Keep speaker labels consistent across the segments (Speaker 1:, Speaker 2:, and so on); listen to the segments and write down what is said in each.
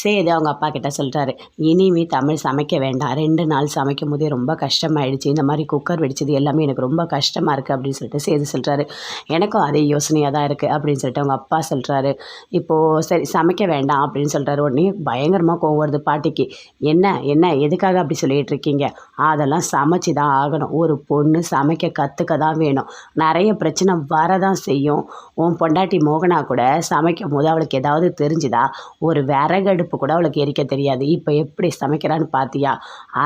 Speaker 1: சேது அவங்க அப்பா கிட்ட சொல்கிறாரு இனிமே தமிழ் சமைக்க வேண்டாம். ரெண்டு நாள் சமைக்கும் போதே ரொம்ப கஷ்டமாயிடுச்சு. இந்த மாதிரி குக்கர் வெடிச்சது எல்லாமே எனக்கு ரொம்ப கஷ்டமாக இருக்குது அப்படின்னு சொல்லிட்டு சேது சொல்கிறாரு எனக்கும் அதே யோசனையாக தான் இருக்குது அப்படின்னு சொல்லிட்டு அவங்க அப்பா சொல்கிறாரு இப்போது சரி சமைக்க வேண்டாம் அப்படின்னு சொல்கிறாரு உடனே பயங்கரமாக கோவம் வருது பாட்டிக்கு. என்ன என்ன எதுக்காக அப்படி சொல்லிகிட்டு இருக்கீங்க? அதெல்லாம் சமைச்சு தான் ஆகணும். ஒரு பொண்ணு சமைக்க கற்றுக்க தான் வேணும். நிறைய பிரச்சனை வரதான் செய்யும். உன் பொண்டாட்டி மோகனா கூட சமைக்கும் போது அவளுக்கு ஏதாவது தெரிஞ்சுதா? ஒரு நெருப்பு கூட அவளுக்கு எரிக்க தெரியாது. இப்போ எப்படி சமைக்கிறான்னு பார்த்தியா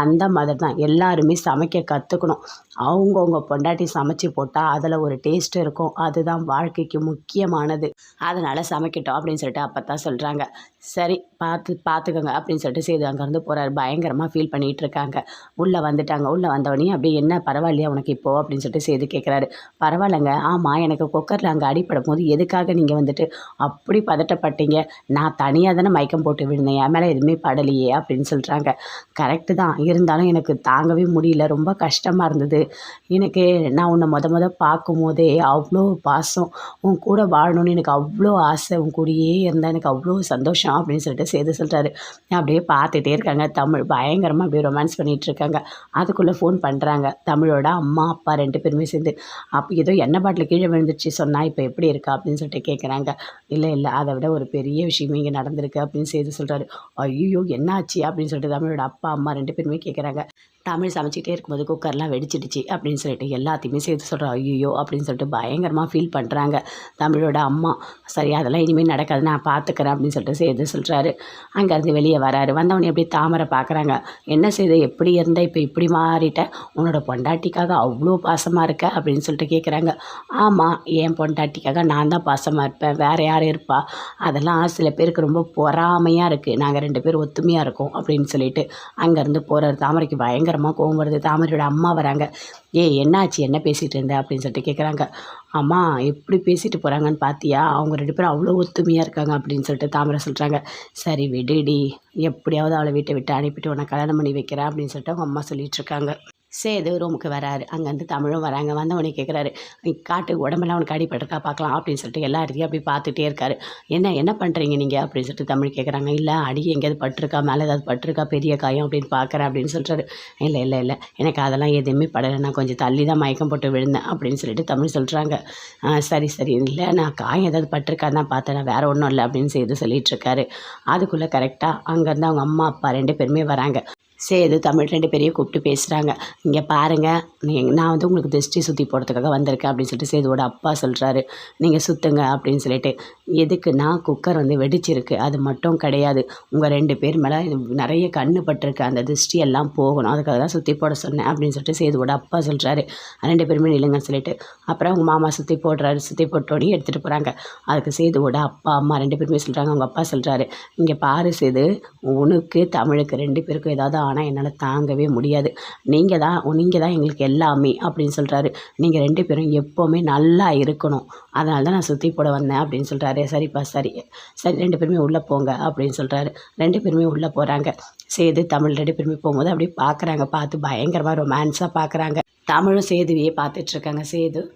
Speaker 1: அந்த மாதிரி தான் எல்லாருமே சமைக்க கற்றுக்கணும் அவங்கவுங்க பொண்டாட்டி சமைச்சு போட்டால் அதில் ஒரு டேஸ்ட் இருக்கும். அதுதான் வாழ்க்கைக்கு முக்கியமானது. அதனால் சமைக்கட்டும் அப்படின்னு சொல்லிட்டு அப்போ தான் சொல்கிறாங்க சரி பார்த்து பார்த்துக்கோங்க அப்படின்னு சொல்லிட்டு சேது அங்கேருந்து போகிறாரு பயங்கரமாக ஃபீல் பண்ணிகிட்டு இருக்காங்க. உள்ளே வந்துட்டாங்க. உள்ளே வந்தவொடனே அப்படியே என்ன பரவாயில்லையா உனக்கு இப்போது அப்படின்னு சொல்லிட்டு சேது கேட்குறாரு பரவாயில்லைங்க. ஆமாம் எனக்கு குக்கரில் அங்கே அடிப்படும் போது எதுக்காக நீங்கள் வந்துட்டு அப்படி பதட்டப்பட்டீங்க? நான் தனியாக தானே மயக்கம் போட்டு விழுந்தேன். என் மேலே எதுவுமே படலையே அப்படின்னு சொல்கிறாங்க கரெக்டு தான். இருந்தாலும் எனக்கு தாங்கவே முடியல. ரொம்ப கஷ்டமாக இருந்தது. எனக்கு நான் உன்னை மொத மொதல் பார்க்கும் போதே அவ்வளோ பாசம். உன் கூட வாழணும்னு எனக்கு அவ்வளோ ஆசை. உன் கூடயே இருந்தால் எனக்கு அவ்வளோ சந்தோஷம் அப்படின்னு சொல்லிட்டு சேர்த்து சொல்கிறாரு அப்படியே பார்த்துட்டே இருக்காங்க. தமிழ் பயங்கரமாக அப்படியே ரொமான்ஸ் பண்ணிகிட்டு இருக்காங்க. அதுக்குள்ளே ஃபோன் பண்ணுறாங்க தமிழோட அம்மா அப்பா ரெண்டு பேருமே சேர்ந்து. அப்போ ஏதோ எண்ணெய் பாட்டில் கீழே விழுந்துச்சு சொன்னால் இப்போ எப்படி இருக்கா? அப்படின்னு சொல்லிட்டு கேட்குறாங்க இல்லை இல்லை. அதை விட ஒரு பெரிய விஷயமே இங்கே நடந்திருக்கு. அப்படின்னு சேர்த்து சொல்கிறாரு ஐயோ என்னாச்சு? அப்படின்னு சொல்லிட்டு தமிழோட அப்பா அம்மா ரெண்டு பேருமே கேட்குறாங்க தமிழ் சமைச்சிக்கிட்டே இருக்கும்போது குக்கர்லாம் வெடிச்சிடுச்சு அப்படின்னு சொல்லிட்டு எல்லாத்தையுமே சேர்த்து சொல்கிறோம் ஐயோ அப்படின்னு சொல்லிட்டு பயங்கரமாக ஃபீல் பண்ணுறாங்க தமிழோட அம்மா. சரி அதெல்லாம் இனிமேல் நடக்காது நான் பார்த்துக்கிறேன் அப்படின்னு சொல்லிட்டு சேது சொல்கிறாரு அங்கேருந்து வெளியே வராரு. வந்தவொடனே அப்படியே தாமரை பார்க்குறாங்க என்ன செய்து எப்படி இருந்தால் இப்போ இப்படி மாறிட்ட? உன்னோட பொண்டாட்டிக்காக அவ்வளோ பாசமாக இருக்க? அப்படின்னு சொல்லிட்டு கேட்குறாங்க ஆமாம் என் பொண்டாட்டிக்காக நான் தான் பாசமாக இருப்பேன் வேறு யார் இருப்பா? அதெல்லாம் சில பேருக்கு ரொம்ப பொறாமையாக இருக்குது நாங்கள் ரெண்டு பேரும் ஒத்துமையாக இருக்கோம் அப்படின்னு சொல்லிட்டு அங்கேருந்து போகிற தாமரைக்கு பயங்கரமாக கோவம் வருது. தாமரையோட அம்மா வராங்க. ஏய் என்னாச்சு? என்ன பேசிகிட்டு இருந்த? அப்படின்னு சொல்லிட்டு கேட்குறாங்க அம்மா எப்படி பேசிட்டு போகிறாங்கன்னு பார்த்தியா அவங்க ரெண்டு பேரும் அவ்வளோ ஒத்துமையாக இருக்காங்க. அப்படின்னு சொல்லிட்டு தாமரை சொல்கிறாங்க சரி விடுடி. எப்படியாவது அவளை வீட்டை விட்டு அனுப்பிட்டு உன்னை கல்யாணம் பண்ணி வைக்கிறேன். அப்படின்னு சொல்லிட்டு அவங்க அம்மா சொல்லிட்டு இருக்காங்க. சேது ரூமுக்கு வராரு. அங்கேருந்து தமிழும் வராங்க. வந்தவொடனே கேட்குறாரு காட்டு உடம்பெல்லாம் அவனுக்கு அடிபட்டிருக்கா? பார்க்கலாம். அப்படின்னு சொல்லிட்டு எல்லா இடத்தையும் அப்படி பார்த்துட்டே இருக்காரு. என்ன என்ன பண்ணுறீங்க நீங்கள் அப்படின்னு சொல்லிட்டு தமிழ் கேட்குறாங்க இல்லை அடி எங்கேயாவது பட்டிருக்கா? மேலே ஏதாவது பட்டிருக்கா? பெரிய காயம்? அப்படின்னு பார்க்குறேன் அப்படின்னு சொல்கிறாரு இல்லை இல்லை இல்லை. எனக்கு அதெல்லாம் எதுவுமே படலை. நான் கொஞ்சம் தள்ளி தான் மயக்கம் போட்டு விழுந்தேன். அப்படின்னு சொல்லிட்டு தமிழ் சொல்கிறாங்க சரி சரி. இல்லை நான் காயம் ஏதாவது பட்டிருக்கா தான் பார்த்தேன். நான் வேறு ஒன்றும் இல்லை. அப்படின்னு செய்து சொல்லிட்டு இருக்காரு. அதுக்குள்ளே கரெக்டாக அங்கேருந்து அவங்க அம்மா அப்பா ரெண்டு பேருமே வராங்க. சேது தமிழ் ரெண்டு பேரையும் கூப்பிட்டு பேசுகிறாங்க இங்கே பாருங்கள் நீங்கள் நான் வந்து உங்களுக்கு திருஷ்டி சுற்றி போடுறதுக்காக வந்திருக்கேன் அப்படின்னு சொல்லிட்டு சேதுவோட அப்பா சொல்கிறாரு நீங்கள் சுற்றுங்க அப்படின்னு சொல்லிட்டு. எதுக்குன்னா குக்கர் வந்து வெடிச்சிருக்கு. அது மட்டும் கிடையாது. உங்கள் ரெண்டு பேர் மேலே நிறைய கண்ணு பட்டிருக்கு. அந்த திருஷ்டி எல்லாம் போகணும். அதுக்காக தான் சுற்றி போட சொன்னேன் அப்படின்னு சொல்லிட்டு சேதுவோட அப்பா சொல்கிறாரு ரெண்டு பேருமே நில்லுங்கன்னு சொல்லிட்டு. அப்புறம் அவங்க மாமா சுற்றி போடுறாரு. சுற்றி போட்டோடனே எடுத்துகிட்டு போகிறாங்க அதுக்கு சேதுவோட அப்பா அம்மா ரெண்டு பேருமே சொல்கிறாங்க அவங்க அப்பா சொல்கிறாரு இங்கே பாரு சேது உனக்கு தமிழுக்கு ரெண்டு பேருக்கும் ஏதாவது ஆனால் என்னால் தாங்கவே முடியாது. நீங்கள் தான் நீங்கள் தான் எங்களுக்கு எல்லாமே அப்படின்னு சொல்கிறாரு நீங்கள் ரெண்டு பேரும் எப்போவுமே நல்லா இருக்கணும். அதனால தான் நான் சுற்றி போட வந்தேன் அப்படின்னு சொல்கிறாரு சரிப்பா சரி. சரி ரெண்டு பேருமே உள்ளே போங்க அப்படின்னு சொல்கிறாரு ரெண்டு பேருமே உள்ளே போகிறாங்க சேது தமிழ் ரெண்டு பேருமே போகும்போது அப்படியே பார்க்குறாங்க பார்த்து பயங்கரமாக ரொமான்ஸாக பார்க்குறாங்க தமிழும் சேதுவையே பார்த்துட்ருக்காங்க சேது